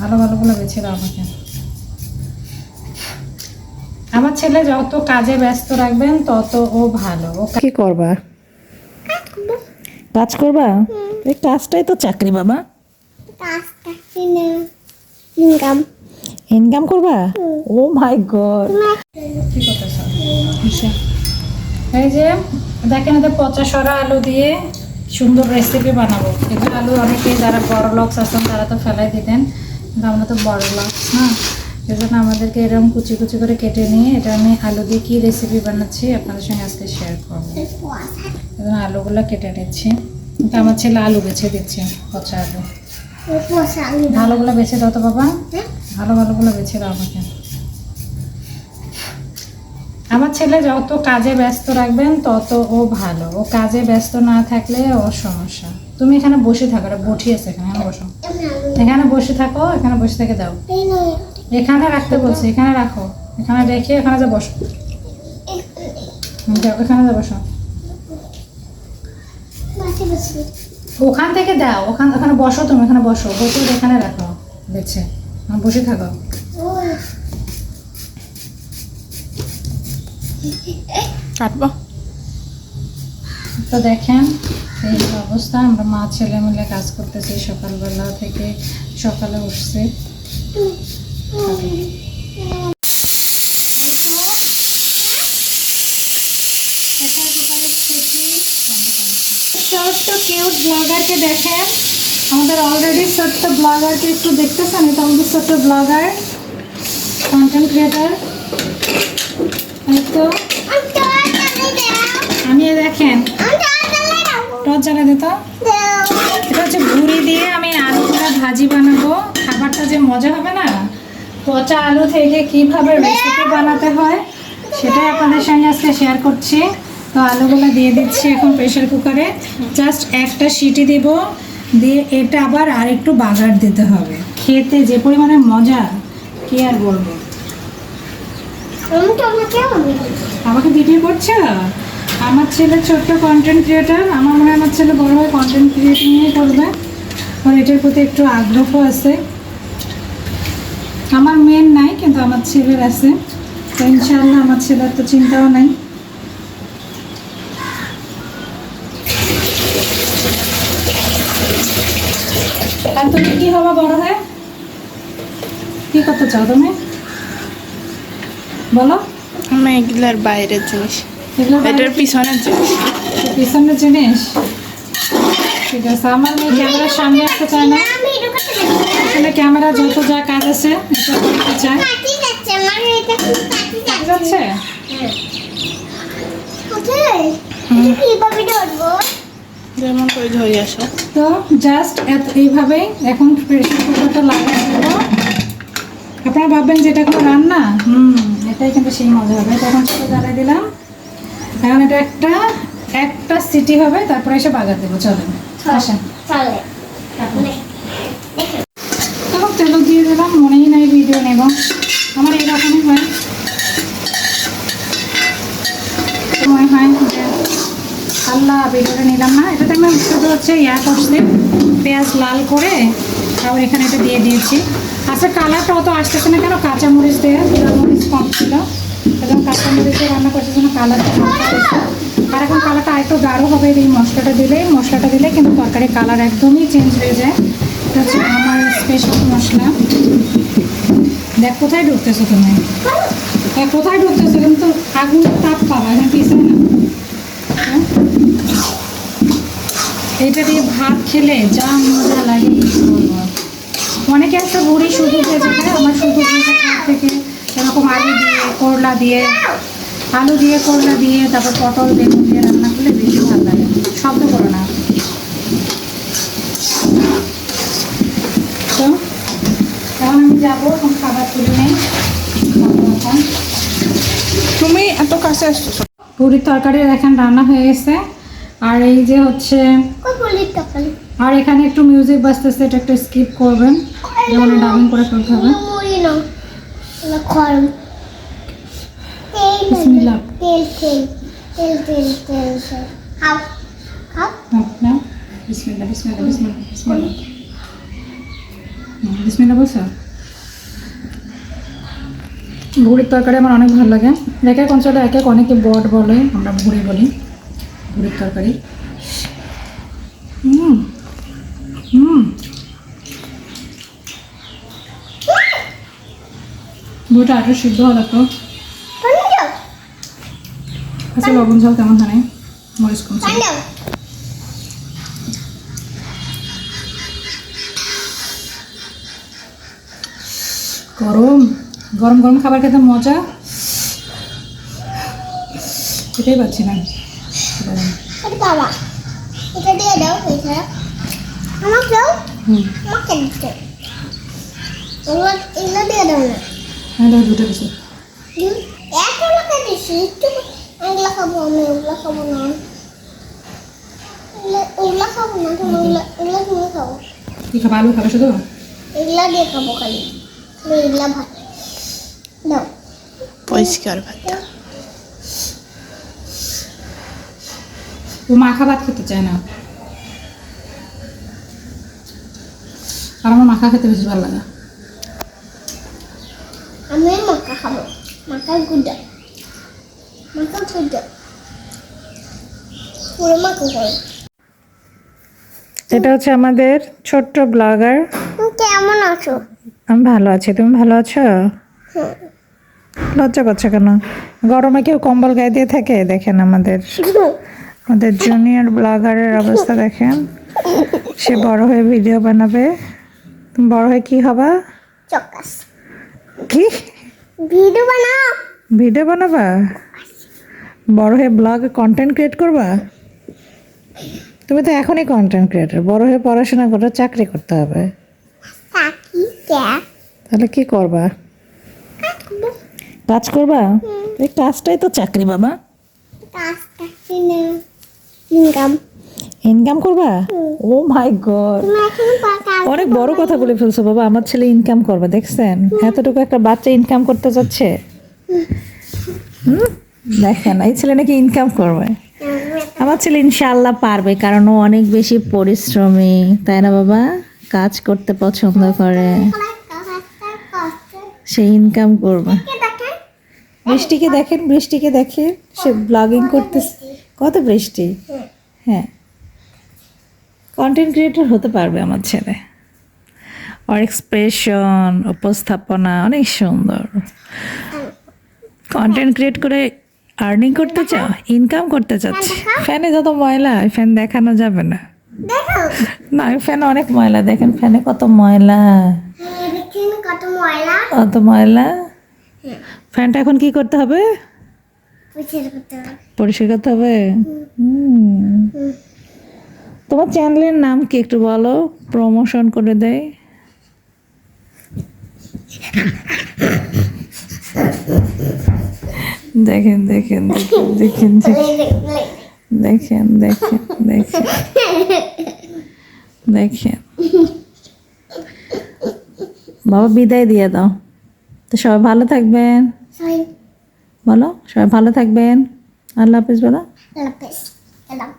ভালো ভালোগুলো বেছে দাও আমাকে। আমার ছেলে যত কাজে ব্যস্ত রাখবেন তত ও ভালো। ও কি করবা? কাজ করবা? এই কাজটাই তো চাকরি বাবা। ইনকাম। ইনকাম করবা? Oh my god. কি এই যে দেখেন এতে পচা সরা আলু দিয়ে সুন্দর রেসিপি বানাবো। এগুলো আলু অনেকে যারা বড় লক্স আছেন তারা তো ফেলাই দিতেন। কিন্তু আমরা তো বড় লাক্স না? এই জন্য আমাদেরকে এরকম কুচি কুচি করে কেটে নিয়ে এটা আমি আলু দিয়ে কী রেসিপি বানাচ্ছি আপনাদের সঙ্গে আজকে শেয়ার করব। আলুগুলো কেটে নিচ্ছি। কিন্তু আমার ছেলে আলু বেছে দিচ্ছে পচা আলু। ভালোগুলো বেছে দাও তো বাবা। ভালো ভালোগুলো বেছে দাও আমাকে। আমার ছেলে যত কাজে ব্যস্ত রাখবেন, তত ও ভালো। ও কাজে ব্যস্ত না থাকলে ও সমস্যা। তুমি এখানে বসে থাকো আছে এখানে বসো। এখানে বসে থাকো, এখানে বসে থেকে দাও। এখানে রাখতে বলছি, এখানে রাখো। এখানে রেখে এখানে যা বসো। এখানে যা বসো। ওখান থেকে দাও, ওখান ওখানে বসো তুমি, এখানে বসো। বোতল এখানে রাখো দেখছে বসে থাকো। কাটবো। তো দেখেন এই অবস্থা আমরা মা ছেলে মিলে কাজ করতেছি সকালবেলা থেকে সকালে উঠছে। ছোট্ট কিউট ব্লগারকে দেখেন? আমাদের অলরেডি ছোট্ট ব্লগারকে একটু দেখতেছেন? এটা আমাদের ছোট্ট ব্লগার কন্টেন্ট ক্রিয়েটার আমি দেখেন টর্চ এটা হচ্ছে দিয়ে আমি ভাজি বানাবো। খাবারটা যে মজা হবে না? পচা আলু থেকে বানাতে হয় আপনাদের সঙ্গে আজকে শেয়ার করছি। তো আলুগুলো দিয়ে এখন প্রেশার কুকারে জাস্ট একটা সিটি দিব, দিয়ে এটা আবার বাগার দিতে হবে। খেতে যে পরিমাণে মজা, কি আর বলব? আমাকে ভিডিও করছ? আমার ছেলে ছোট্ট কন্টেন্ট ক্রিয়েটার আমার মনে হয় আমার ছেলে বড় হয়ে কন্টেন্ট ক্রিয়েটিংই করবে। আর এটার প্রতি একটু আগ্রহ আছে। আমার মেন নাই, কিন্তু আমার ছেলের আছে। তো ইনশাআল্লাহ আমার ছেলের তো চিন্তাও নাই। আর তুমি কি হবা বড় হয়ে? কি করতে চাও তুমি? বলো। আমি এগুলার বাইরের জিনিস। এটার পিছনের জিনিস। পিছনের জিনিস? ঠিক আছে আমার মেয়ে ক্যামেরার সামনে আসতে চায় না। আসলে ক্যামেরা যত যা কাজ আছে এটা করতে চায়। ঠিক আছে যেমন করে ধরে আসো। তো জাস্ট এইভাবেই এখন প্রেশার কুকারটা লাগিয়ে দেবো আপনারা ভাববেন যে এটা কোনো রান্না? হুম। এটাই কিন্তু সেই মজা হবে। তখন ছোটো জ্বালাই দিলাম। এখন এটা একটা একটা সিটি হবে তারপরে এসে বাগার দেবো। চলেন আসেন। তখন তেল দিয়ে দিলাম মনেই নাই ভিডিও নেব। আমার এইরকমই হয়। মনে হয় যে আল্লাহ ভিডিওটা নিলাম না। এটাতে আমি শুধু হচ্ছে ইয়া করছি পেঁয়াজ লাল করে তারপর এখানে এটা দিয়ে দিয়েছি। আচ্ছা কালারটা অত আসতেছে না কেন? কাঁচামরিচ দেওয়া মরিচ কম ছিল এবং কাঁচামরিচ দিয়ে রান্না করছে জন্য কালারটা আর এখন কালারটা আরেকটু গাঢ় হবে, এই মশলাটা দিলে মশলাটা দিলে কিন্তু তরকারির কালার একদমই চেঞ্জ হয়ে যায়। এটা হচ্ছে আমার স্পেশাল মশলা। দেখ, কোথায় ঢুকতেছো তুমি? দেখ, কোথায় ঢুকতেছো? কিন্তু আগুন তাপ পাবা, এখন পিছনে না। হ্যাঁ? এটা দিয়ে ভাত খেলে যা মজা লাগে। অনেকে একটা বুড়ি শুধু ভেজে খায় আমার শুধু ভেজে খাওয়ার থেকে। এরকম আলু দিয়ে করলা দিয়ে আলু দিয়ে করলা দিয়ে তারপর পটল বেগুন দিয়ে রান্না করলে বেশি ভালো লাগে। শব্দ করো না। তো এখন আমি যাব এখন খাবার তুলে নেই। তুমি এত কাছে আসছো পুরীর তরকারি দেখেন রান্না হয়ে গেছে। আর এই যে হচ্ছে আর এখানে একটু মিউজিক বাজতেছে, এটা একটু স্কিপ করবেন। যেমন ডাবিং করে ফেলতে হবে। ভুড়ির তরকারি আমার অনেক ভালো লাগে। এক এক অঞ্চলে এক এক অনেকে বট বলে, আমরা ভুড়ি বলি। ভুড়ির তরকারি। হুম। হুম। আরও সিদ্ধ পানি দাও আচ্ছা লবণ হয়? নাই? মরিচ গরম গরম গরম খাবার খেতে মজা। এটাই পাচ্ছি না। দাও দুটো দিছি একটু খাব আমি এগুলো খাব না এগুলো এগুলো খাব না তুমি এগুলো এগুলো তুমি খাব কি খাবে আলু খাবে শুধু? এগুলা দিয়ে খাব খালি। আমি এগুলা ভাত। দাও। পরিষ্কার ভাত। ও মাখা ভাত খেতে চায় না। আর আমার মাখা খেতে বেশি ভালো লাগে। আমি মাকা খাব। মাকা গুডা। পুরো মাকা খাব। এটা হচ্ছে আমাদের ছোট্ট ব্লগার। কেমন আছো? আমি ভালো আছি। তুমি ভালো আছো? হুম। লজ্জা করছ কেন? গরমে কেউ কম্বল গায়ে দিয়ে থাকে? দেখেন আমাদের আমাদের জুনিয়র ব্লগারের অবস্থা দেখেন। সে বড় হয়ে ভিডিও বানাবে। বড় হয়ে কি হবা? চকাস। কি? ভিডিও বানাও। ভিডিও বানাবা? বড় হয়ে ব্লগে কন্টেন্ট ক্রিয়েট করবা? তুমি তো এখনই কন্টেন্ট ক্রিয়েটর বড় হয়ে পড়াশোনা করে চাকরি করতে হবে। তাহলে কি করবা? কাজ করবা? এই কাজটাই তো চাকরি বাবা। কাজ থাকি না। ইনকাম। ইনকাম করবা? ও মাই গড অনেক বড় কথা বলে ফেলছো বাবা আমার ছেলে ইনকাম করবে দেখছেন? এতটুকু একটা বাচ্চা ইনকাম করতে যাচ্ছে? দেখেন এই ছেলে নাকি ইনকাম করবে। আমার ছেলে ইনশাআল্লাহ পারবে কারণ ও অনেক বেশি পরিশ্রমী তাই না বাবা? কাজ করতে পছন্দ করে। সে ইনকাম করবে। বৃষ্টিকে দেখেন। বৃষ্টিকে দেখেন সে ব্লগিং করতেছে। কত বৃষ্টি হ্যাঁ। কন্টেন্ট ক্রিয়েটর হতে পারবে আমার ছেলে। ওর এক্সপ্রেশন উপস্থাপনা অনেক সুন্দর। কন্টেন্ট ক্রিয়েট করে আর্নিং করতে চাও ইনকাম করতে চাচ্ছে? ফ্যানে যত ময়লা ফ্যান দেখানো যাবে না। না ফ্যানে অনেক ময়লা দেখেন ফ্যানে কত ময়লা। কত ময়লা। ময়লা ফ্যানটা এখন কি করতে হবে? পরিষ্কার করতে হবে পরিষ্কার করতে হবে হুম। তোমার চ্যানেলের নাম কি একটু বলো? প্রমোশন করে দেয়। দেখেন দেখেন দেখেন দেখেন দেখেন দেখেন দেখেন দেখেন। বাবা বিদায় দিয়ে দাও। তো সবাই ভালো থাকবেন। বলো সবাই ভালো থাকবেন। আল্লাহ হাফিজ বলো। লাপিস এলাম।